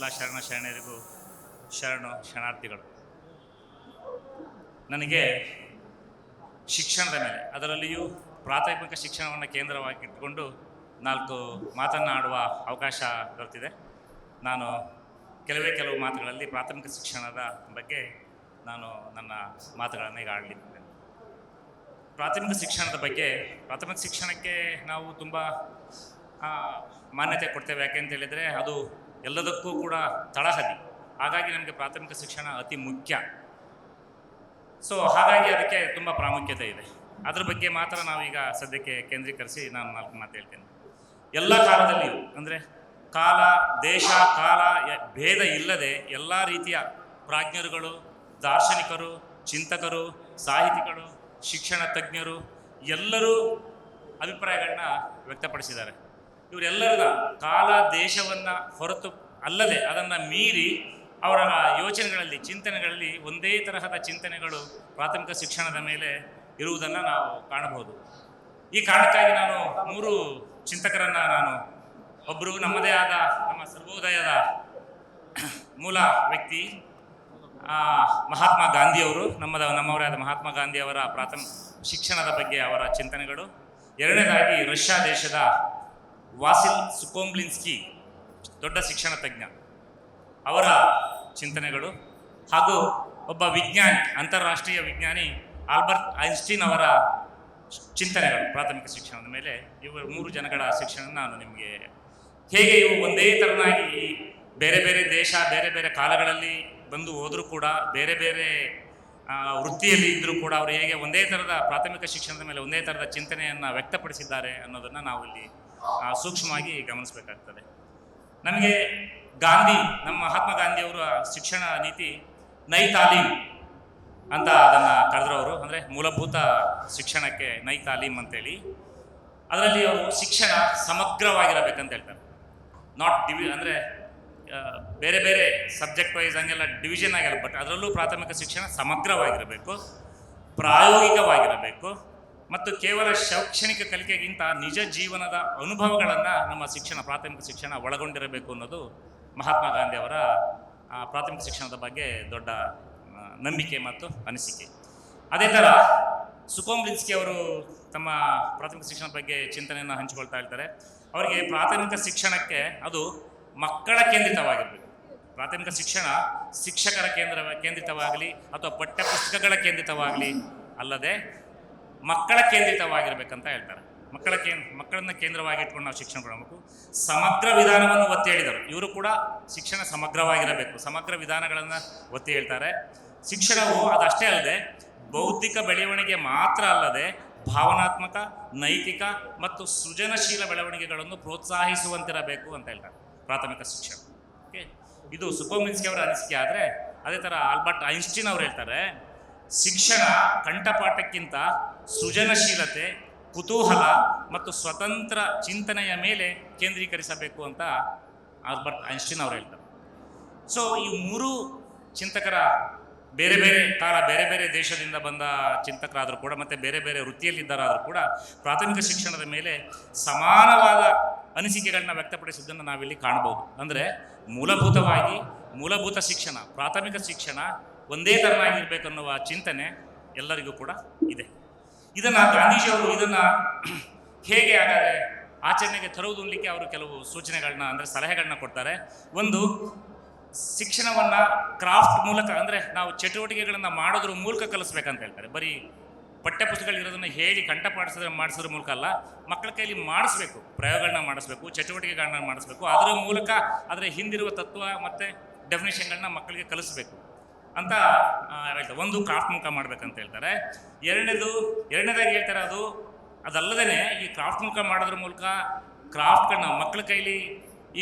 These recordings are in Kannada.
ಎಲ್ಲ ಶರಣ ಶರಣರಿಗೂ ಶರಣು ಶರಣಾರ್ಥಿಗಳು. ನನಗೆ ಶಿಕ್ಷಣದ ಮೇಲೆ, ಅದರಲ್ಲಿಯೂ ಪ್ರಾಥಮಿಕ ಶಿಕ್ಷಣವನ್ನು ಕೇಂದ್ರವಾಗಿ ನಾಲ್ಕು ನಾಲ್ಕು ಮಾತನ್ನಾಡುವ ಅವಕಾಶ ದೊರೆತಿದೆ. ನಾನು ಕೆಲವೇ ಕೆಲವು ಮಾತುಗಳಲ್ಲಿ ಪ್ರಾಥಮಿಕ ಶಿಕ್ಷಣದ ಬಗ್ಗೆ ನಾನು ನನ್ನ ಮಾತುಗಳನ್ನು ಈಗ ಆಡಲಿದ್ದೇನೆ. ಪ್ರಾಥಮಿಕ ಶಿಕ್ಷಣದ ಬಗ್ಗೆ, ಪ್ರಾಥಮಿಕ ಶಿಕ್ಷಣಕ್ಕೆ ನಾವು ತುಂಬ ಮಾನ್ಯತೆ ಕೊಡ್ತೇವೆ ಯಾಕೆ ಅಂತ ಹೇಳಿದರೆ ಅದು ಎಲ್ಲದಕ್ಕೂ ಕೂಡ ತಳಹದಿ. ಹಾಗಾಗಿ ನಮಗೆ ಪ್ರಾಥಮಿಕ ಶಿಕ್ಷಣ ಅತಿ ಮುಖ್ಯ. ಸೊ ಹಾಗಾಗಿ ಅದಕ್ಕೆ ತುಂಬ ಪ್ರಾಮುಖ್ಯತೆ ಇದೆ. ಅದ್ರ ಬಗ್ಗೆ ಮಾತ್ರ ನಾವೀಗ ಸದ್ಯಕ್ಕೆ ಕೇಂದ್ರೀಕರಿಸಿ ನಾನು ನಾಲ್ಕು ಮಾತು ಹೇಳ್ತೇನೆ. ಎಲ್ಲ ಕಾಲದಲ್ಲಿಯೂ, ಅಂದರೆ ಕಾಲ, ದೇಶ, ಕಾಲ ಭೇದ ಇಲ್ಲದೆ ಎಲ್ಲ ರೀತಿಯ ಪ್ರಾಜ್ಞರುಗಳು, ದಾರ್ಶನಿಕರು, ಚಿಂತಕರು, ಸಾಹಿತಿಗಳು, ಶಿಕ್ಷಣ ತಜ್ಞರು ಎಲ್ಲರೂ ಅಭಿಪ್ರಾಯಗಳನ್ನ ವ್ಯಕ್ತಪಡಿಸಿದ್ದಾರೆ. ಇವರೆಲ್ಲರ ಕಾಲ ದೇಶವನ್ನು ಹೊರತು ಅಲ್ಲದೆ ಅದನ್ನು ಮೀರಿ ಅವರ ಯೋಚನೆಗಳಲ್ಲಿ, ಚಿಂತನೆಗಳಲ್ಲಿ ಒಂದೇ ತರಹದ ಚಿಂತನೆಗಳು ಪ್ರಾಥಮಿಕ ಶಿಕ್ಷಣದ ಮೇಲೆ ಇರುವುದನ್ನು ನಾವು ಕಾಣಬಹುದು. ಈ ಕಾರಣಕ್ಕಾಗಿ ನಾನು ಮೂರು ಚಿಂತಕರನ್ನು ನಾನು ಒಬ್ಬರು ನಮ್ಮದೇ ಆದ ನಮ್ಮ ಸರ್ವೋದಯದ ಮೂಲ ವ್ಯಕ್ತಿ ಮಹಾತ್ಮ ಗಾಂಧಿಯವರು ನಮ್ಮದ ನಮ್ಮವರೇ ಆದ ಮಹಾತ್ಮ ಗಾಂಧಿಯವರ ಪ್ರಾಥಮಿಕ ಶಿಕ್ಷಣದ ಬಗ್ಗೆ ಅವರ ಚಿಂತನೆಗಳು. ಎರಡನೇದಾಗಿ ರಷ್ಯಾ ದೇಶದ ವಾಸಿಲ್ ಸುಕೋಂಬ್ಲಿನ್ಸ್ಕಿ ದೊಡ್ಡ ಶಿಕ್ಷಣ ತಜ್ಞ. ಅವರ ಚಿಂತನೆಗಳು ಹಾಗೂ ಒಬ್ಬ ವಿಜ್ಞಾನಿ, ಅಂತಾರಾಷ್ಟ್ರೀಯ ವಿಜ್ಞಾನಿ ಆಲ್ಬರ್ಟ್ ಐನ್ಸ್ಟೀನ್ ಅವರ ಚಿಂತನೆಗಳು ಪ್ರಾಥಮಿಕ ಶಿಕ್ಷಣದ ಮೇಲೆ. ಇವರು ಮೂರು ಜನಗಳ ಶಿಕ್ಷಣ ನಾನು ನಿಮಗೆ ಹೇಗೆ ಇವು ಒಂದೇ ಥರನಾಗಿ ಬೇರೆ ಬೇರೆ ದೇಶ, ಬೇರೆ ಬೇರೆ ಕಾಲಗಳಲ್ಲಿ ಬಂದು ಹೋದರೂ ಕೂಡ, ಬೇರೆ ಬೇರೆ ವೃತ್ತಿಯಲ್ಲಿ ಇದ್ದರೂ ಕೂಡ ಅವರು ಹೇಗೆ ಒಂದೇ ಥರದ ಪ್ರಾಥಮಿಕ ಶಿಕ್ಷಣದ ಮೇಲೆ ಒಂದೇ ಥರದ ಚಿಂತನೆಯನ್ನು ವ್ಯಕ್ತಪಡಿಸಿದ್ದಾರೆ ಅನ್ನೋದನ್ನು ನಾವು ಇಲ್ಲಿ ಸೂಕ್ಷ್ಮವಾಗಿ ಗಮನಿಸಬೇಕಾಗ್ತದೆ. ನಮಗೆ ಗಾಂಧಿ, ನಮ್ಮ ಮಹಾತ್ಮ ಗಾಂಧಿಯವರ ಶಿಕ್ಷಣ ನೀತಿ ನೈ ತಾಲೀಮ್ ಅಂತ ಅದನ್ನು ಕರೆದ್ರವರು. ಅಂದರೆ ಮೂಲಭೂತ ಶಿಕ್ಷಣಕ್ಕೆ ನೈ ತಾಲೀಮ್ ಅಂತೇಳಿ. ಅದರಲ್ಲಿ ಅವರು ಶಿಕ್ಷಣ ಸಮಗ್ರವಾಗಿರಬೇಕಂತ ಹೇಳ್ತಾರೆ. ನಾಟ್ ಡಿವಿ ಅಂದರೆ ಬೇರೆ ಬೇರೆ ಸಬ್ಜೆಕ್ಟ್ ವೈಸ್ ಹಂಗೆಲ್ಲ ಡಿವಿಷನ್ ಆಗಿಲ್ಲ ಬಟ್ ಅದರಲ್ಲೂ ಪ್ರಾಥಮಿಕ ಶಿಕ್ಷಣ ಸಮಗ್ರವಾಗಿರಬೇಕು, ಪ್ರಾಯೋಗಿಕವಾಗಿರಬೇಕು. ಮತ್ತು ಕೇವಲ ಶೈಕ್ಷಣಿಕ ಕಲಿಕೆಗಿಂತ ನಿಜ ಜೀವನದ ಅನುಭವಗಳನ್ನು ನಮ್ಮ ಶಿಕ್ಷಣ, ಪ್ರಾಥಮಿಕ ಶಿಕ್ಷಣ ಒಳಗೊಂಡಿರಬೇಕು ಅನ್ನೋದು ಮಹಾತ್ಮ ಗಾಂಧಿ ಅವರ ಪ್ರಾಥಮಿಕ ಶಿಕ್ಷಣದ ಬಗ್ಗೆ ದೊಡ್ಡ ನಂಬಿಕೆ ಮತ್ತು ಅನಿಸಿಕೆ. ಅದೇ ಥರ ಸುಕೋಮ್ಲಿನ್ಸ್ಕಿ ಅವರು ತಮ್ಮ ಪ್ರಾಥಮಿಕ ಶಿಕ್ಷಣದ ಬಗ್ಗೆ ಚಿಂತನೆಯನ್ನು ಹಂಚಿಕೊಳ್ತಾ ಇರ್ತಾರೆ. ಅವರಿಗೆ ಪ್ರಾಥಮಿಕ ಶಿಕ್ಷಣಕ್ಕೆ ಅದು ಮಕ್ಕಳ ಕೇಂದ್ರಿತವಾಗಿರಬೇಕು. ಪ್ರಾಥಮಿಕ ಶಿಕ್ಷಣ ಶಿಕ್ಷಕರ ಕೇಂದ್ರ, ಕೇಂದ್ರಿತವಾಗಲಿ ಅಥವಾ ಪಠ್ಯಪುಸ್ತಕಗಳ ಕೇಂದ್ರಿತವಾಗಲಿ ಅಲ್ಲದೆ ಮಕ್ಕಳ ಕೇಂದ್ರಿತವಾಗಿರ್ಬೇಕಂತ ಹೇಳ್ತಾರೆ. ಮಕ್ಕಳ ಕೇಂದ್ರ ಮಕ್ಕಳನ್ನ ಕೇಂದ್ರವಾಗಿ ಇಟ್ಕೊಂಡು ನಾವು ಶಿಕ್ಷಣ ಕೊಡಬೇಕು. ಸಮಗ್ರ ವಿಧಾನವನ್ನು ಒತ್ತಿ ಹೇಳಿದರು. ಇವರು ಕೂಡ ಶಿಕ್ಷಣ ಸಮಗ್ರವಾಗಿರಬೇಕು. ಸಮಗ್ರ ವಿಧಾನಗಳನ್ನು ಒತ್ತಿ ಹೇಳ್ತಾರೆ. ಶಿಕ್ಷಣವು ಅದಷ್ಟೇ ಅಲ್ಲದೆ, ಬೌದ್ಧಿಕ ಬೆಳವಣಿಗೆ ಮಾತ್ರ ಅಲ್ಲದೆ, ಭಾವನಾತ್ಮಕ, ನೈತಿಕ ಮತ್ತು ಸೃಜನಶೀಲ ಬೆಳವಣಿಗೆಗಳನ್ನು ಪ್ರೋತ್ಸಾಹಿಸುವಂತಿರಬೇಕು ಅಂತ ಹೇಳ್ತಾರೆ ಪ್ರಾಥಮಿಕ ಶಿಕ್ಷಣ. ಓಕೆ ಇದು ಸುಪೋಮಿನ್ಸ್ಕಿ ಅವರ ಅನಿಸಿಕೆ ಆದರೆ, ಅದೇ ಥರ ಆಲ್ಬರ್ಟ್ ಐನ್ಸ್ಟೀನ್ ಅವ್ರು ಹೇಳ್ತಾರೆ ಶಿಕ್ಷಣ ಕಂಠಪಾಠಕ್ಕಿಂತ ಸೃಜನಶೀಲತೆ, ಕುತೂಹಲ ಮತ್ತು ಸ್ವತಂತ್ರ ಚಿಂತನೆಯ ಮೇಲೆ ಕೇಂದ್ರೀಕರಿಸಬೇಕು ಅಂತ ಆಲ್ಬರ್ಟ್ ಐನ್ಸ್ಟೀನ್ ಅವರು ಹೇಳ್ತಾರೆ. ಸೊ ಈ ಮೂರು ಚಿಂತಕರ ಬೇರೆ ಬೇರೆ ಕಾಲ ಬೇರೆ ಬೇರೆ ದೇಶದಿಂದ ಬಂದ ಚಿಂತಕರಾದರೂ ಕೂಡ ಮತ್ತು ಬೇರೆ ಬೇರೆ ವೃತ್ತಿಯಲ್ಲಿದ್ದಾರಾದರೂ ಕೂಡ ಪ್ರಾಥಮಿಕ ಶಿಕ್ಷಣದ ಮೇಲೆ ಸಮಾನವಾದ ಅನಿಸಿಕೆಗಳನ್ನ ವ್ಯಕ್ತಪಡಿಸಿದ್ದನ್ನು ನಾವಿಲ್ಲಿ ಕಾಣಬಹುದು. ಅಂದರೆ ಮೂಲಭೂತವಾಗಿ ಮೂಲಭೂತ ಶಿಕ್ಷಣ, ಪ್ರಾಥಮಿಕ ಶಿಕ್ಷಣ ಒಂದೇ ಥರನಾಗಿರ್ಬೇಕನ್ನುವ ಚಿಂತನೆ ಎಲ್ಲರಿಗೂ ಕೂಡ ಇದೆ. ಇದನ್ನು ಗಾಂಧೀಜಿಯವರು ಇದನ್ನು ಹೇಗೆ ಹಾಗಾದರೆ ಆಚರಣೆಗೆ ತರುವುದು ಅನ್ಲಿಕ್ಕೆ ಅವರು ಕೆಲವು ಸೂಚನೆಗಳನ್ನ ಅಂದರೆ ಸಲಹೆಗಳನ್ನ ಕೊಡ್ತಾರೆ. ಒಂದು, ಶಿಕ್ಷಣವನ್ನು ಕ್ರಾಫ್ಟ್ ಮೂಲಕ ಅಂದರೆ ನಾವು ಚಟುವಟಿಕೆಗಳನ್ನು ಮಾಡೋದ್ರ ಮೂಲಕ ಕಲಿಸ್ಬೇಕಂತ ಹೇಳ್ತಾರೆ. ಬರೀ ಪಠ್ಯಪುಸ್ತಕಗಳಿರೋದನ್ನು ಹೇಳಿ ಕಂಠಪಾಡಿಸಿದ್ರೆ ಮಾಡಿಸೋದ್ರ ಮೂಲಕ ಅಲ್ಲ, ಮಕ್ಕಳ ಕೈಲಿ ಮಾಡಿಸ್ಬೇಕು ಪ್ರಯೋಗಗಳನ್ನ ಮಾಡಿಸ್ಬೇಕು, ಚಟುವಟಿಕೆಗಳನ್ನ ಮಾಡಿಸ್ಬೇಕು. ಅದರ ಮೂಲಕ ಅದರ ಹಿಂದಿರುವ ತತ್ವ ಮತ್ತು ಡೆಫಿನೇಷನ್ಗಳನ್ನ ಮಕ್ಕಳಿಗೆ ಕಲಿಸ್ಬೇಕು. ಅಂತ ಹೇಳ್ತಾರೆ ಒಂದು ಕ್ರಾಫ್ಟ್ಮುಖ ಮಾಡ್ಬೇಕಂತ ಹೇಳ್ತಾರೆ. ಎರಡನೇದು, ಎರಡನೇದಾಗಿ ಹೇಳ್ತಾರೆ ಅದು ಅದಲ್ಲದೇ ಈ ಕ್ರಾಫ್ಟ್ ಮೂಲಕ ಮಾಡೋದ್ರ ಮೂಲಕ ಕ್ರಾಫ್ಟ್ಗಳನ್ನ ಮಕ್ಕಳ ಕೈಲಿ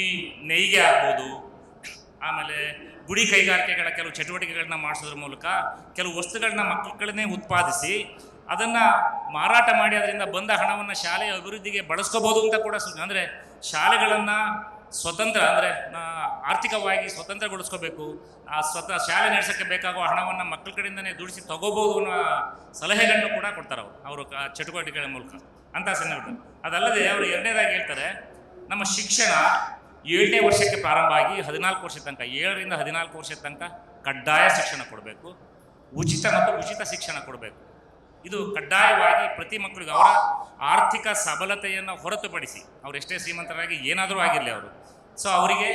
ಈ ನೇಯ್ಗೆ ಆಗ್ಬೋದು. ಆಮೇಲೆ ಗುಡಿ ಕೈಗಾರಿಕೆಗಳ ಕೆಲವು ಚಟುವಟಿಕೆಗಳನ್ನ ಮಾಡಿಸೋದ್ರ ಮೂಲಕ ಕೆಲವು ವಸ್ತುಗಳನ್ನ ಮಕ್ಕಳನ್ನೇ ಉತ್ಪಾದಿಸಿ ಅದನ್ನು ಮಾರಾಟ ಮಾಡಿ ಅದರಿಂದ ಬಂದ ಹಣವನ್ನು ಶಾಲೆಯ ಅಭಿವೃದ್ಧಿಗೆ ಬಳಸ್ಕೋಬೋದು ಅಂತ ಕೂಡ ಅಂದರೆ ಶಾಲೆಗಳನ್ನು ಸ್ವತಂತ್ರ, ಅಂದರೆ ಆರ್ಥಿಕವಾಗಿ ಸ್ವತಂತ್ರಗೊಳಿಸ್ಕೋಬೇಕು, ಆ ಸ್ವತಃ ಶಾಲೆ ನಡೆಸೋಕ್ಕೆ ಬೇಕಾಗುವ ಹಣವನ್ನು ಮಕ್ಕಳ ಕಡೆಯಿಂದನೇ ದುಡಿಸಿ ತಗೋಬೋದು ಅನ್ನೋ ಸಲಹೆಗಳನ್ನು ಕೂಡ ಕೊಡ್ತಾರೆ ಅವರು. ಅವರು ಚಟುವಟಿಕೆಗಳ ಮೂಲಕ. ಅಂತ ಸಂದರ್ಭ ಅದಲ್ಲದೆ ಅವರು ಎರಡನೇದಾಗಿ ಹೇಳ್ತಾರೆ, ನಮ್ಮ ಶಿಕ್ಷಣ ಏಳನೇ ವರ್ಷಕ್ಕೆ ಪ್ರಾರಂಭ ಆಗಿ ಹದಿನಾಲ್ಕು ವರ್ಷದ ತನಕ, ಏಳರಿಂದ ಹದಿನಾಲ್ಕು ವರ್ಷದ ತನಕ ಕಡ್ಡಾಯ ಶಿಕ್ಷಣ ಕೊಡಬೇಕು. ಉಚಿತ ಮತ್ತು ಉಚಿತ ಶಿಕ್ಷಣ ಕೊಡಬೇಕು. ಇದು ಕಡ್ಡಾಯವಾಗಿ ಪ್ರತಿ ಮಕ್ಕಳಿಗೆ ಅವರ ಆರ್ಥಿಕ ಸಬಲತೆಯನ್ನು ಹೊರತುಪಡಿಸಿ, ಅವರು ಎಷ್ಟೇ ಶ್ರೀಮಂತರಾಗಿ ಏನಾದರೂ ಆಗಿರಲಿ ಅವರು ಸೊ ಅವರಿಗೆ